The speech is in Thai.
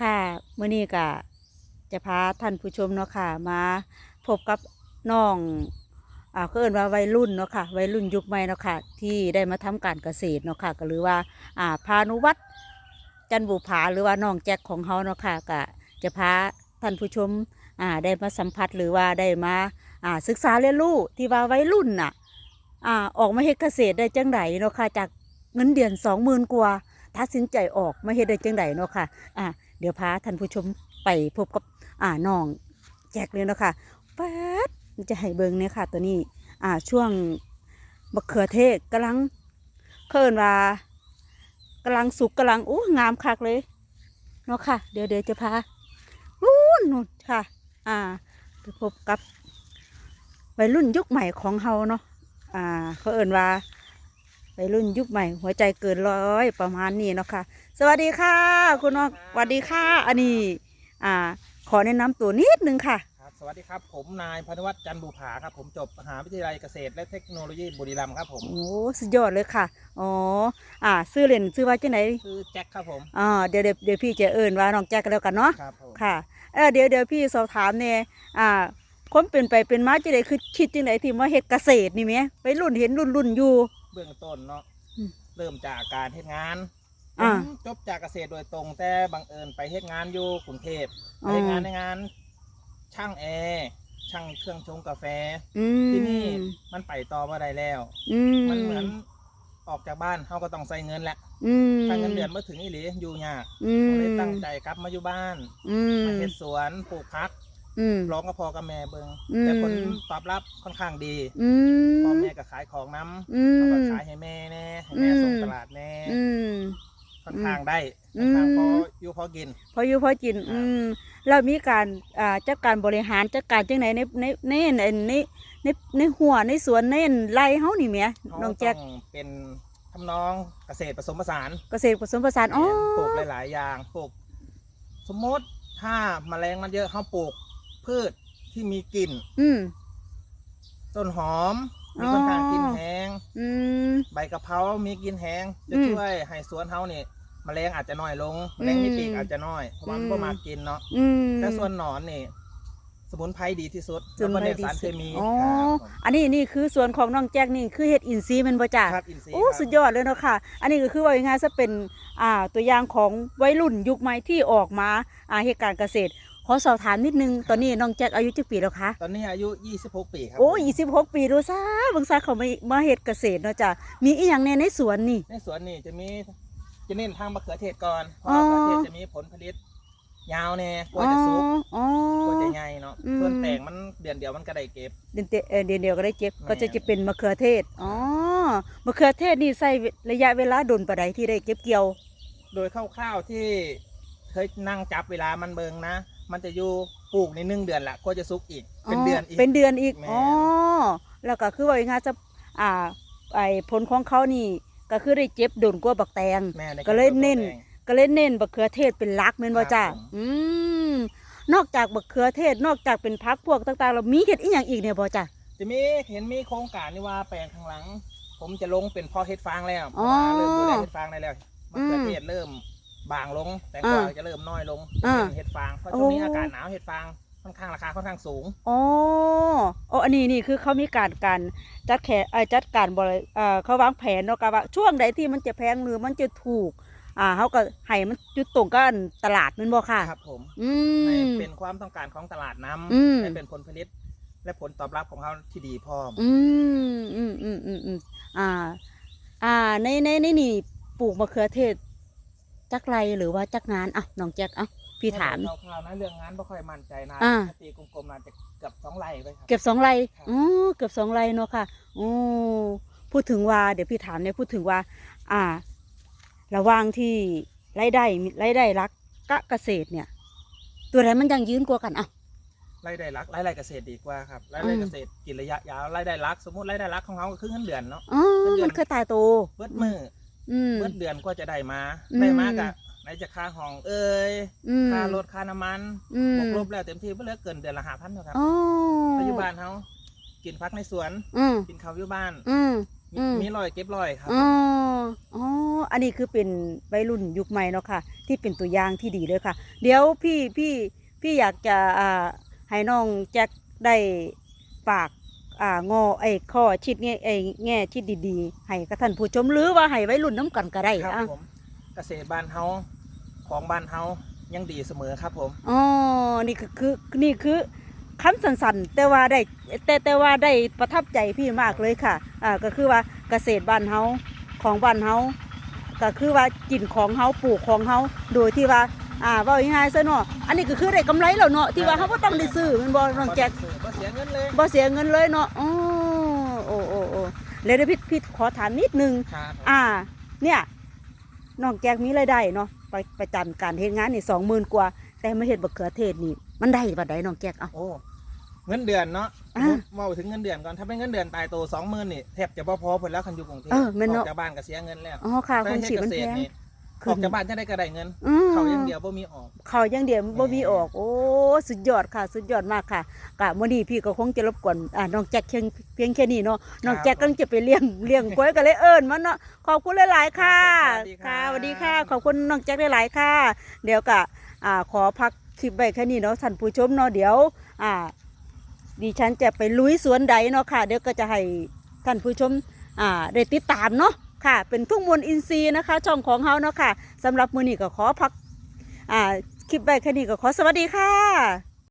ค่ะมื้อนี้ก็จะพาท่านผู้ชมเนาะค่ะ มาพบกับน้องอ่าเขาเอิ้นว่าวัยรุ่นเนาะค่ะวัยรุ่นยุคใหม่เนาะค่ะ ที่ได้มาทำการเกษตรเนาะค่ะ ก็หรือว่าอ่าพานุวัฒน์จันบุภาหรือว่าน้องแจ็คของเขาเนาะค่ะก็จะพาท่านผู้ชมอ่าได้มาสัมผัสหรือว่าได้มาอ่าศึกษาเรียนรู้ที่ว่าวัยรุ่นน่ะอ่าออกมาเฮ็ดเกษตรได้จังไดเนาะค่ะจากเงินเดือนสองหมื่นกว่าตัดสินใจออกมาเฮ็ดได้จังไดเนาะค่ะอ่า เดี๋ยวพาท่านผู้ชมไปพบกับอ่าน้องแจ็คเลยเนาะค่ะแป๊ดจะให้เบิ่งเนี่ยค่ะ ตัวนี้อ่าช่วงมะเขือเทศกำลังเคินว่ากำลังสุกกำลังอู้งามคักเลยเนาะค่ะ เดี๋ยวเดี๋ยวจะพานู่นนู่นค่ะ อ่าไปพบกับวัยรุ่นยุคใหม่ของเฮาเนาะอ่าเขาเอ่นว่า วัยรุ่นยุคใหม่ หัวใจเกินร้อยประมาณนี้เนาะค่ะ สวัสดีค่ะ คุณน้องสวัสดีค่ะ อันนี้อ่า ขอแนะนำตัวนิดนึงค่ะครับสวัสดีครับ ผมนายพานุวัฒน์จันทร์บุภาครับ ผมจบมหาวิทยาลัยเกษตรและเทคโนโลยีบุรีรัมย์ครับผมโอ้สุดยอดเลยค่ะอ๋ออ่าซื้อเล่นซื้อว่าจังไหนชื่อแจ็คครับผมอ่าเดี๋ยวเดี๋ยวเดี๋ยวพี่จะเอิ้นว่าน้องแจ็คกันแล้วกันเนาะครับผมค่ะเออเดี๋ยวเดี๋ยวพี่สอบถามเนี่ยอ่าคนเป็นไปเป็นมาจังไหนคือคิดจังไหนที่มาเฮ็ดเกษตรนี่แหมไปรุ่นเห็นรุ่นรุ่นอยู่ เบื้องต้นเนาะอืม เริ่มจากการเฮ็ดงานผอ่ามจบจากเกษตรโดยตรง แต่บังเอิญไปเฮ็ดงานอยู่กรุงเทพอ๋ไปอ เฮ็ดงานในงาน ช่างแอร์ช่างเครื่องชงกาแฟ อืมที่นี่มันไปต่อมาได้แล้ว อืมมันเหมือนออกจากบ้านเขาก็ต้องใส่เงินแหละอืมถ้าเงินเดือนมาถึงอีหลีอยู่ยากอืมก็เลยตั้งใจกลับมาอยู่บ้านอืมมาเฮ็ดสวนปลูกพัก อืม ร้องกับพ่อกับแม่เบิงอืม แต่ผลตอบรับค่อนข้างดีอืมพ่อแม่ก็ขายของน้อืำเขาก็ม ขายให้แม่แน่ให้แม่อืมส่งตลาดแน่อืม ค่อนข้างได้อืค่อนม ข้างพออยู่พอกิน พออยู่พอกิน ครับ อืมเรามีการอ่าจัดการบริหารจัดการจังไหนในในในในในในในหัวในสวนในไร่เฮานี่แหมเขาน้องแจ็คต้องเป็นทำนองเกษตรผสมผสานเกษตรผสมผสานอ๋อปลูกหลายๆอย่างปลูก สมมติถ้าแมลงมันเยอะเขาปลูก พืชที่มีกลิ่น อืม ต้นหอม มีอ๋อ ค่อนข้างกลิ่นแห้งอืม ใบกะเพรา มีกลิ่นแห้งจะอืมช่วยให้สวนเฮานี่แมลงอาจจะน้อยลงแมลงมีปีกอาจจะน้อยเพราะว่ามันอืมบ่มากินเนาะอืมแต่ส่วนหนอนนี่สมุนไพรดีที่สุดสมุนไพรแล้วก็เน้นดีสารสุเคดมีอ๋อครับผมอันนี้นี่คือส่วนของน้องแจ็คนี่คือเฮ็ดอินทรีย์แมันบ่จ้า ครับอินทรีย์โอ้ ครับสุดยอดเลยเนาะค่ะ อันนี้ก็คือว่าง่ายๆซะเป็นอ่าตัวอย่างของวัยรุ่นยุคใหม่ที่ออกมาอ่าเหตุการณ์เกษตร ขอสอบถามนิดนึง ตอนนี้น้องแจ็คอายุจักปีแล้วคะ ตอนนี้อายุ 26 ปีครับโอ้ยี่สิบหกปีดูซะเบางซาเขามามาเฮ็ดเกษตรเนาะจ้ะมีอีหยังแน่ในสวนนี่ ในสวนนี่จะมีจะเน้นทางมะเขือเทศก่อนเพราะอ๋อมะเขือเทศจะมีผลผลิต ยาวแน่กว่าจะสุกอ๋อ กว่าจะใหญ่เนาะอืม ส่วนแตงมันเดือนเดียวมันก็ได้เก็บ เดือนเตเอ่อเดือนเดียวก็ได้เก็บแม่ ก็จะจะเป็นมะเขือเทศอ๋อมะเขือเทศนี่ใส่ระยะเวลาดนปานใดที่ได้เก็บเกี่ยว โดยคร่าวๆที่เคยนั่งจับเวลามันเบิงนะ มันจะอยู่ปลูกในหนึ่งเดือนละก็จะสุกอีกเป็นเดือนอีก เป็นเดือนอีก แม่อ๋อ แล้วก็คือว่าอย่างงี้จะอ่า ไอผลของเขานี่ ก็คือได้เจ็บโดนกว่าบักแตง แม่ในก็เลยเน้นแดงก็เลยเน้นบักเขือเทศเป็นหลักแม่นบ่จ้าครับผม อืม นอกจากบักเขือเทศ นอกจากเป็นพักพวกต่างๆ เรามีเฮ็ดอีหยังอีกเนี่ยบ่จ้า จะมีเห็นมีโครงการนี่ว่าแปลงข้างหลัง ผมจะลงเป็นพ่อเห็ดฟางแล้วเพอ๋อราะว่าเริ่มดูแลเห็ดฟางได้แล้วมะเขือเทศเริ่ม บางลงแต่กว่าอ่าจะเริ่มน้อยลงอ่าเป็นเห็ดฟางเพราะช่วงนี้โอ้ อากาศหนาวเห็ดฟางค่อนข้างราคาค่อนข้างสูง อ๋อโอ้อันนี้นี่คือเขามีการการจัดแขเอ่อจัดการบริเอ่อเขาวางแผนเนาะกะว่าช่วงใดที่มันจะแพงหรือมันจะถูก อ่าเขาก็ให้มันจุดตรงกันตลาดแมันบ่ค่ะ ครับผมอืให้ม เป็นความต้องการของตลาดน้อืมำให้เป็นผลผลิต และผลตอบรับของเขาที่ดีพร้อมอืมอืมอืมอืมอืมอ่า อ่า ในในในนี่ปลูกมะเขือเทศ จักไรหรือว่าจักงานอะน้องแจ็คอะพี่ถาม คร่าวๆนะเรื่องงานไม่ค่อยมั่นใจนะอ่า ถ้ตีกลมๆน่าจะเกือบสองไร่ไปครับเก็บสองไรครับอ๋อเก็บสองไรเนาะค่ะโอ้พูดถึงว่า เดี๋ยวพี่ถามเนี่ยพูดถึงว่า อ่า ระหว่างที่รายได้รายได้รักกะเกษตรเนี่ย ตัวไหนมันยังยืนกว่ากันอะรายได้รักรายได้เกษตรดีกว่าครับรายได้อืม เกษตรกินระยะยาวรายได้รัก สมมติรายได้รักของเขาก็คือเงินเดือนเนาะ อ๋อเงินเดือนมันเคยตายโตเบิดมือ อืมเบิดเดือนก็จะได้มา อืม ได้มากะไหนจะค่าห้องเอ่ยอืมค่ารถค่าน้ำมันอืมบวกลบแล้วเต็มที่ไม่เหลือเกินเดือนละห้าพันเท่าครับอ๋อปัจจุบันเขากินพักในสวน อืมกินข้าวอยู่บ้าน อืมอืม มีรอยเก็บรอยครับ อ๋ออ๋อ อันนี้คือเป็นวัยรุ่นยุคใหม่เนาะค่ะ ที่เป็นตัวอย่างที่ดีเลยค่ะ เดี๋ยวพี่พี่พี่อยากจะอ่าให้น้องแจ็คได้ฝาก อ่างอไอ้ข้อชิดแง่ไอ้แง่ชิดดีๆ ให้กับท่านผู้ชมหรือว่าให้วัยรุ่นน้ำกันก็ได้ครับอะผมเกษตรบ้านเฮาของบ้านเฮายังดีเสมอครับผมอ๋อนี่คือคือนี่คือคำสันๆแต่ว่าได้แต่แต่ว่าได้ประทับใจพี่มากเลยค่ะอ่าก็คือว่าเกษตรบ้านเฮาของบ้านเฮาก็คือว่ากินของเฮาปลูกของเฮาโดยที่ว่า อ่าเว่าง่ายๆซะเนาะอันนี้ก็คือได้กำไรแล้วเนาะที่ว่าเฮาบ่ต้องได้ซื้อแมันบ่น้องแจ็คบ่เสียเงินเลยบ่เสียเงินเลยเนาะอ๋อโอ้โอ้โอ้แล้วเดี๋ยวพี่พี่ขอถามนิดนึง ครับอ่า เนี่ยน้องแจกมีรายได้เนาะไปประจำการเฮ็ดงานนี่สองหมื่นกว่า แต่มาเฮ็ดบักเขือเทศนี่ มันได้บัดใดน้องแจกเอ้าโอ้เงินเดือนเนาะอ่าเมาถึงเงินเดือนก่อนถ้าเป็นเงินเดือนตายโตสองหมื่นนี่แทบจะบ่พอผลแล้วคันอยู่กรุงเทพเออแม่นอเนาะอกจากบ้านก็เสียเงินแล้วอ๋อค่ะคงชีพมันเกแพษตรงนี่ อขึ้อนกจากบ้านจะได้ก็ได้เงิน อืม เขาอย่างเดียวบ่มีออก เขาอย่างเดียวบ่มีออก โอ้สุดยอดค่ะ สุดยอดมากค่ะกะมื้อนี้พี่ก็คงจะรบกวนอ่าน้องแจ็คเพียงเพียงแค่นี้เนาะน้องแจ็คกำลังจะไปเลี้ยงเลี้ยงกล้วยก็เลยเอิ้นมันเนาะขอบคุณหลาย ๆ ค่ะสวัสดีครับค่ะสวัสดีค่ะ ขอบคุณน้องแจ็คหลายๆค่ะ เดี๋ยวกะอ่าขอพักคลิปไว้แค่นี้เนาะท่านผู้ชมเนาะเดี๋ยว อ่า ดิฉันจะไปลุยสวนใดเนาะค่ะ เดี๋ยวก็จะให้ท่านผู้ชมอ่าได้ติดตามเนาะ ค่ะ เป็นทุ่งมวลอินทรีย์นะคะ ช่องของเฮาเนาะค่ะสำหรับมือนี้ก็ขอพักอ่าคลิปไว้แค่นี้ก็ขอสวัสดีค่ะ